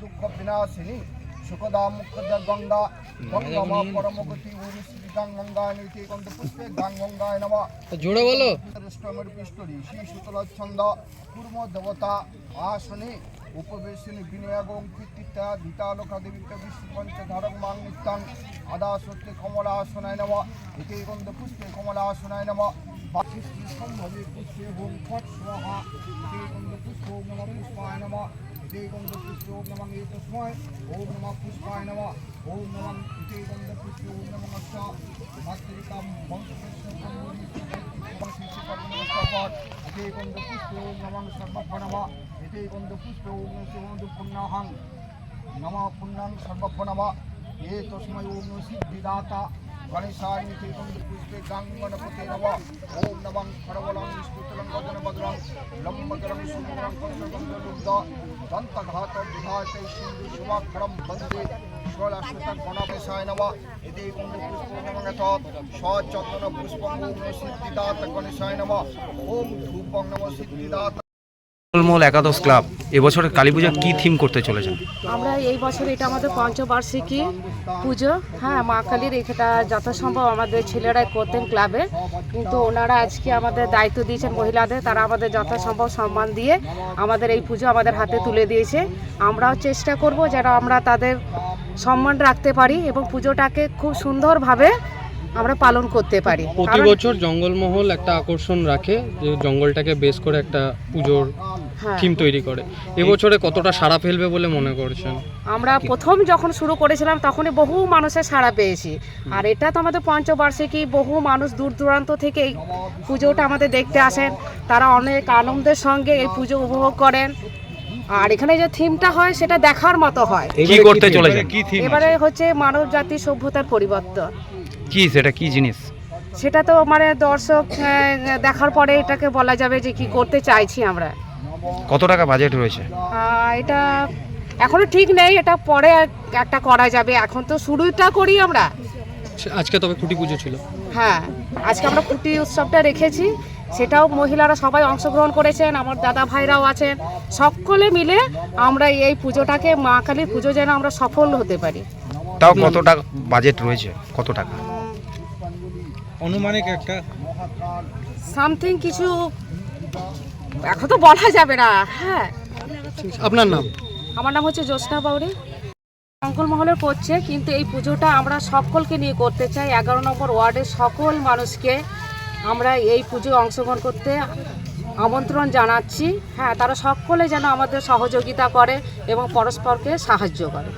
দুঃখ বিনাশিনী সুখদা মুখদা গঙ্গা গঙ্গা মা পরমগতি গাং গঙ্গা নীতি গন্ধ পুষ্পে গঙ্গায় নমঃ। জোরে বলো। পিষ্টরি শ্রী শীতলচ্ছন্দ কুর্ম দেবতা আসনে উপবেশনে বিনয়াগং কীর্তিতা ধীতালোকা দেবিকা বিষ্ণু পঞ্চধারক মাং নিত্যাং আদা সত্যে কমলাসনায় নম। এতে গন্ধ পুষ্পে কমলাসনায় নম। বাচিষ্টি সম্ভবে পুষ্পে হোম ফট স্বাহা এতে গন্ধ পুষ্প ওম নম পুষ্পায় নম। এতে গন্ধ পুষ্প ওম নম এতস্ময় ওম নম পুষ্পায় নম ওম নম এতে গন্ধ পুষ্প ওম নম নস্য মাতৃকাম বংশকৃষ্ণ এতে গন্ধ পুষ্প ওম নমঃ সর্বপ্রণম এতে গন্ধ পুষ্প ওম শিবন্ধু পুণ্যাহং নম পুণ্যাং সর্বপ্রণম এ দন্তঘাত বিধাতে সিন্ধু শুভাক্ষরম বন্দে ষোলাশুত গণবেশায় নম এদি গন্ধ পুষ্প নমঃ সচন্দন পুষ্পং সিদ্ধিদাত গণেশায় নম ওম ধূপং নম সিদ্ধিদাত মল একাদশ ক্লাব এবছরের কালী পূজা কি থিম করতে চলেছেন? আমরা এই বছর এটা আমাদের পঞ্চবার্ষিকী পুজো। হ্যাঁ মা কালীর এটা যথাসম্ভব আমাদের ছেলেরাই করতেন ক্লাবে। কিন্তু ওনারা আজকে আমাদের দায়িত্ব দিয়েছেন মহিলাদের। তারা আমাদের যথাসম্ভব সম্মান দিয়ে আমাদের এই পুজো আমাদের হাতে তুলে দিয়েছে। আমরাও চেষ্টা করব যেন আমরা তাদের সম্মান রাখতে পারি এবং পুজোটাকে খুব সুন্দরভাবে আমরা পালন করতে পারি। প্রতি বছর জঙ্গলমহল একটা আকর্ষণ রাখে যে জঙ্গলটাকে বেস করে একটা পুজোর হ্যাঁ। থিম তৈরি করে। এবছরে কতটা সাড়া ফেলবে বলে মনে করছেন? আমরা প্রথম যখন শুরু করেছিলাম তখনই বহু মানুষের সাড়া পেয়েছি। আর এটা তো আমাদের পঞ্চবার্ষিকী বহু মানুষ দূর দূরান্ত থেকে এই পুজোটা আমাদের দেখতে আসেন। তারা অনেক আনন্দের সঙ্গে এই পুজো উপভোগ করেন। আর এখানে যে থিমটা হয় সেটা দেখার মতো হয়। কি করতে চলেছেন? এবারে হচ্ছে মানব জাতির সভ্যতার পরিবর্তন। কি সেটা কি জিনিস? সেটা তো মানে দর্শক দেখার পরে এটাকে বলা যাবে যে কি করতে চাইছি আমরা। কত টাকা বাজেট রয়েছে? এটা এখনও ঠিক নেই এটা পরে একটা করা যাবে। এখন তো শুরুটা করি আমরা। আজকে তবে খুঁটি পুজো ছিল। হ্যাঁ আজকে আমরা কুটি উৎসবটা রেখেছি। সেটাও মহিলারা সবাই অংশগ্রহণ করেছেন আমার দাদা ভাইরাও আছেন। সকলে মিলে আমরা এই পুজোটাকে মা কালীর পুজো যেন আমরা সফল হতে পারি। তাও কত টাকা বাজেট রয়েছে? কত টাকা? অনুমানিক একটা সামথিং কিছু এখন তো বলা যাবে না হ্যাঁ। আপনার নাম? আমার নাম হচ্ছে জ্যোৎস্না বাউরি মহলে করছে কিন্তু এই পুজোটা আমরা সকলকে নিয়ে করতে চাই। এগারো নম্বর ওয়ার্ডের সকল মানুষকে আমরা এই পুজো অংশগ্রহণ করতে আমন্ত্রণ জানাচ্ছি। হ্যাঁ তারা সকলে যেন আমাদের সহযোগিতা করে এবং পরস্পরকে সাহায্য করে।